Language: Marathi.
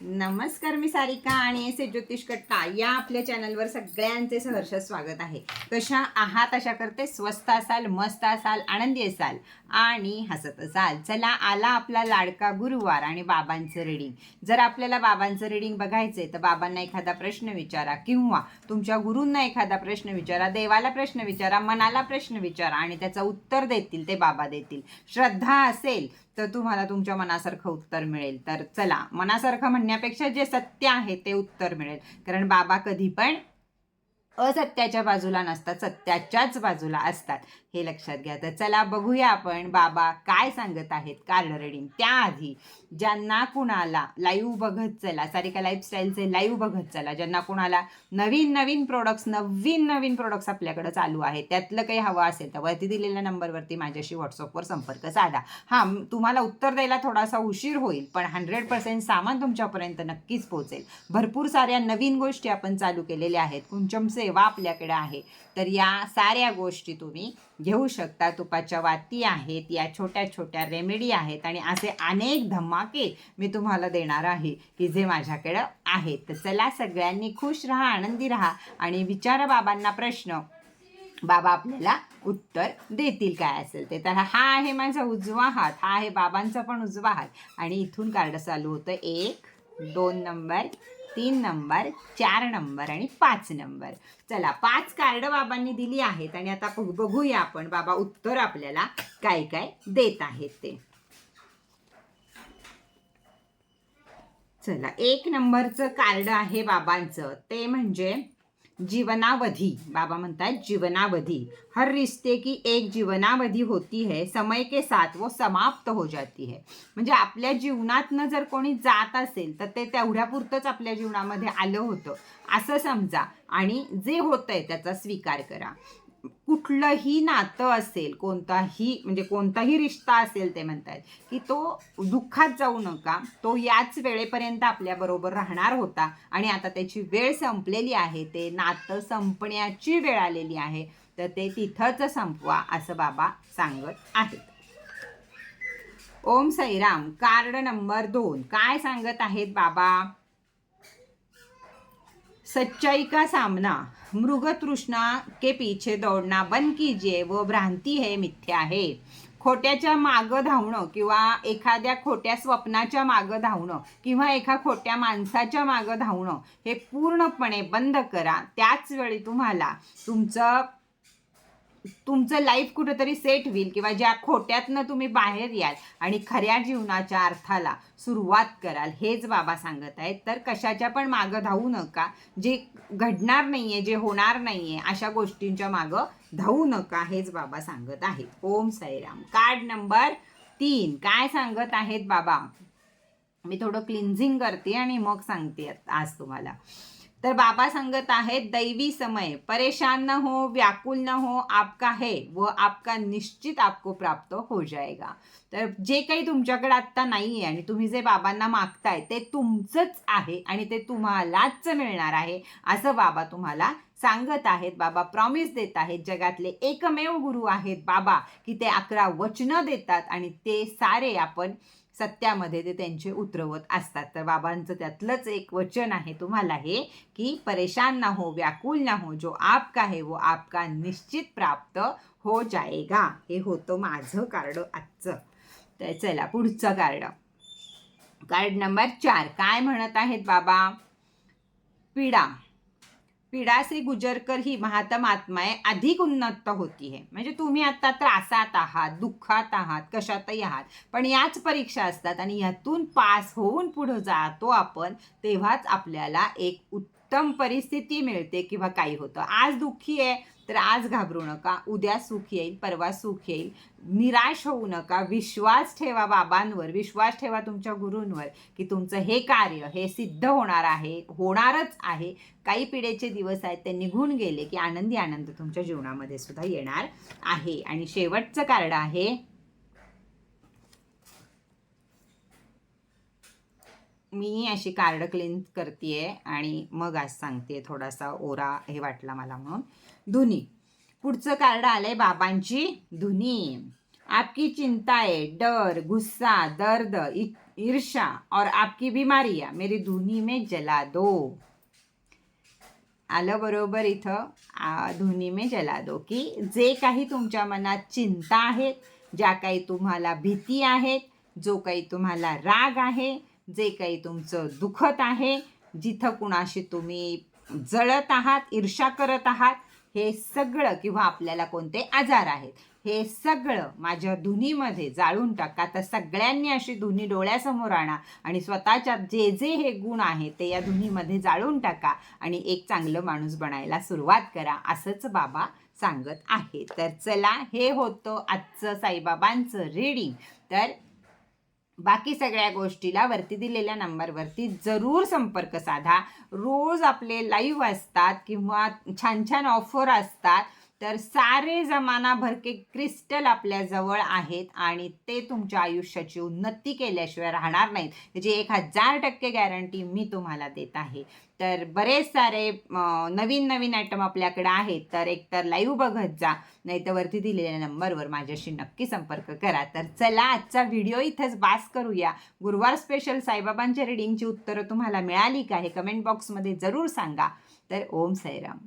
नमस्कार मी सारिका आणि एस ए ज्योतिष कट्टा या आपल्या चॅनलवर सगळ्यांचे सहर्ष स्वागत आहे. कशा आहात अशा करते स्वस्त असाल मस्त असाल आनंदी असाल आणि हसत असाल. चला आला आपला लाडका गुरुवार आणि बाबांचं रिडिंग जर आपल्याला बाबांचं रिडिंग बघायचंय तर बाबांना एखादा प्रश्न विचारा किंवा तुमच्या गुरूंना एखादा प्रश्न विचारा देवाला प्रश्न विचारा मनाला प्रश्न विचारा आणि त्याचं उत्तर देतील ते बाबा देतील. श्रद्धा असेल तर तुम्हाला तुमच्या मनासारखं उत्तर मिळेल. तर चला मनासारखं म्हणण्यापेक्षा जे सत्य आहे ते उत्तर मिळेल. कारण बाबा कधी पण असत्याच्या बाजूला नसतात सत्याच्याच बाजूला असतात. हे लक्षात घ्या. तर चला बघूया आपण बाबा काय सांगत आहेत कार्ड रेडिंग त्याआधी ज्यांना कुणाला लाईव्ह बघत चला सारिका लाईफस्टाईलचे लाईव्ह बघत चला ज्यांना कुणाला नवीन नवीन प्रोडक्ट्स नवीन नवीन प्रोडक्ट्स आपल्याकडे चालू आहेत त्यातलं काही हवं असेल तर वरती दिलेल्या नंबरवरती माझ्याशी व्हॉट्सअपवर संपर्क साधा. हां तुम्हाला उत्तर द्यायला थोडासा उशीर होईल पण हंड्रेड पर्सेंट सामान तुमच्यापर्यंत नक्कीच पोहोचेल. भरपूर साऱ्या नवीन गोष्टी आपण चालू केलेल्या आहेत. कुंचमसे सेवा आपल्याकडे आहे. तर या साऱ्या गोष्टी तुम्ही घेऊ शकता. तुपाच्या वाती आहेत या छोट्या छोट्या रेमेडी आहेत आणि असे अनेक धमाके मी तुम्हाला देणार आहे की जे माझ्याकडं आहेत. तर चला सगळ्यांनी खुश राहा आनंदी राहा आणि विचारा बाबांना प्रश्न. बाबा आपल्याला उत्तर देतील काय असेल ते. तर हा आहे माझा उजवा हात. हा आहे बाबांचा पण उजवा हात. आणि इथून कार्ड चालू होतं. एक दोन नंबर. तीन नंबर चार नंबर आणि पाच नंबर. चला पाच कार्ड बाबांनी दिली आहेत आणि आता बघूया आपण. बाबा उत्तर आपल्याला काय काय देत आहेत ते. चला एक नंबरचं कार्ड आहे बाबांचं. ते म्हणजे जीवनावधी. बाबा म्हणतात जीवनावधी. हर रिश्ते की एक जीवनावधी होती है समय के साथ वो समाप्त हो जाती है. म्हणजे आपल्या जीवनातनं जर कोणी जात असेल तर ते तेवढ्यापुरतंच आपल्या जीवनामध्ये आलं होतं. असं समजा. आणि जे होतंय त्याचा स्वीकार करा. कुठलंही नातं असेल कोणताही म्हणजे कोणताही रिश्ता असेल ते म्हणतात की तो दुःखात जाऊ नका. तो याच वेळेपर्यंत आपल्याबरोबर राहणार होता आणि आता त्याची वेळ संपलेली आहे. ते नातं संपण्याची वेळ आलेली आहे. तर ते तिथंच संपवा असं बाबा सांगत आहेत. ओम साईराम कार्ड नंबर दोन. काय सांगत आहेत बाबा? सच्चाई का सामना? मृग तृष्णा के पीछे दौडना बंद कीजिए व भ्रांती हे मिथ्या आहे खोट्याच्या मागं धावणं किंवा एखाद्या खोट्या स्वप्नाच्या मागं धावणं किंवा एका खोट्या माणसाच्या मागं धावणं हे पूर्णपणे बंद करा. त्याच वेळी तुम्हाला तुमचं तुमचं लाईफ कुठंतरी सेट होईल किंवा ज्या खोट्यातनं तुम्ही बाहेर याल आणि खऱ्या जीवनाच्या अर्थाला सुरुवात कराल हेच बाबा सांगत आहेत. तर कशाच्या पण मागं धावू नका. जे घडणार नाहीये जे होणार नाहीये अशा गोष्टींच्या मागं धावू नका हेच बाबा सांगत आहेत. ओम साईराम. कार्ड नंबर तीन. काय सांगत आहेत बाबा? मी थोडं क्लिन्झिंग करते आणि मग सांगते आज तुम्हाला. तर बाबा सांगत आहेत दैवी समय परेशान न हो व्याकुल न हो आपका है व आपका निश्चित आपको प्राप्त हो जाएगा. तर जे काही तुमच्याकडे आत्ता नाही आहे आणि तुम्ही जे बाबांना मागताय ते तुमचंच आहे आणि ते तुम्हालाच मिळणार आहे असं बाबा तुम्हाला सांगत आहेत. बाबा प्रॉमिस देत आहेत जगातले एकमेव गुरु आहेत बाबा की ते अकरा वचनं देतात आणि ते सारे आपण सत्यामध्ये ते त्यांचे उतरवत असतात. तर बाबांचं त्यातलंच एक वचन आहे तुम्हाला हे की परेशान ना हो व्याकुल ना हो जो आपका है वो आपका निश्चित प्राप्त हो जाएगा. हे होतं माझं कार्ड आजचं. तर चला पुढचं कार्ड. कार्ड नंबर चार. काय म्हणत आहेत बाबा? पीडा. पीडा गुजरकर ही महात्म आत्माय अधिक उन्नत होती आहे म्हणजे तुम्ही आता त्रासात आहात दुःखात आहात कशातही आहात पण याच परीक्षा असतात आणि यातून पास होऊन पुढं जातो आपण तेव्हाच आपल्याला एक उत्तम परिस्थिती मिळते किंवा काही होतं. आज दुःखी आहे तर आज घाबरू नका. उद्या सुख येईल परवा सुख येईल. निराश होऊ नका. विश्वास ठेवा बाबांवर. विश्वास ठेवा तुमच्या गुरूंवर की तुमचं हे कार्य हे सिद्ध होणार आहे होणारच आहे. काही पिढेचे दिवस आहेत ते निघून गेले की आनंदी आनंद तुमच्या जीवनामध्ये सुद्धा येणार आहे. आणि शेवटचं कार्ड आहे मी अशी कार्ड क्लीन करते आणि मग आज सांगते थोडासा ओरा हे वाटला मला म्हणून धुनी. पुढचं कार्ड आलंय बाबांची. धुनी. आपकी चिंताएं डर गुस्सा दर्द इ- ईर्षा और आपकी बीमारियां. मेरी धुनी में जला दो. आलं बरोबर इथं. धुनी में जला दो की जे काही तुमच्या मनात चिंता आहेत ज्या काही तुम्हाला भीती आहेत जो काही तुम्हाला राग आहे जे काही तुमचं दुखत आहे जिथं कुणाशी तुम्ही जळत आहात ईर्षा करत आहात हे सगळं किंवा आपल्याला कोणते आजार आहेत हे सगळं माझ्या धुनीमध्ये जाळून टाका. तर सगळ्यांनी अशी धुनी डोळ्यासमोर आणा आणि स्वतःच्या जे जे हे गुण आहेत ते या धुनीमध्ये जाळून टाका आणि एक चांगलं माणूस बनायला सुरुवात करा असंच बाबा सांगत आहे. तर चला हे होतं आजचं साईबाबांचं रीडिंग तर बाकी सगळ्या गोष्टीला वरती दिलेल्या नंबरवरती जरूर संपर्क साधा. रोज आपले लाईव्ह असतात किंवा छान छान ऑफर असतात. तर सारे जमाना भरके क्रिस्टल आपल्याजवळ आहेत आणि ते तुमच्या आयुष्याची उन्नती केल्याशिवाय राहणार नाहीत. त्याची एक हजार टक्के गॅरंटी मी तुम्हाला देत आहे. तर बरेच सारे नवीन नवीन आयटम आपल्याकडे आहेत. तर एक तर लाईव्ह बघत जा नाही तर वरती दिलेल्या नंबरवर माझ्याशी नक्की संपर्क करा. तर चला आजचा व्हिडिओ इथंच बास करूया. गुरुवार स्पेशल साईबाबांच्या रिडिंगची उत्तरं तुम्हाला मिळाली का हे कमेंट बॉक्समध्ये जरूर सांगा. तर ओम साईराम.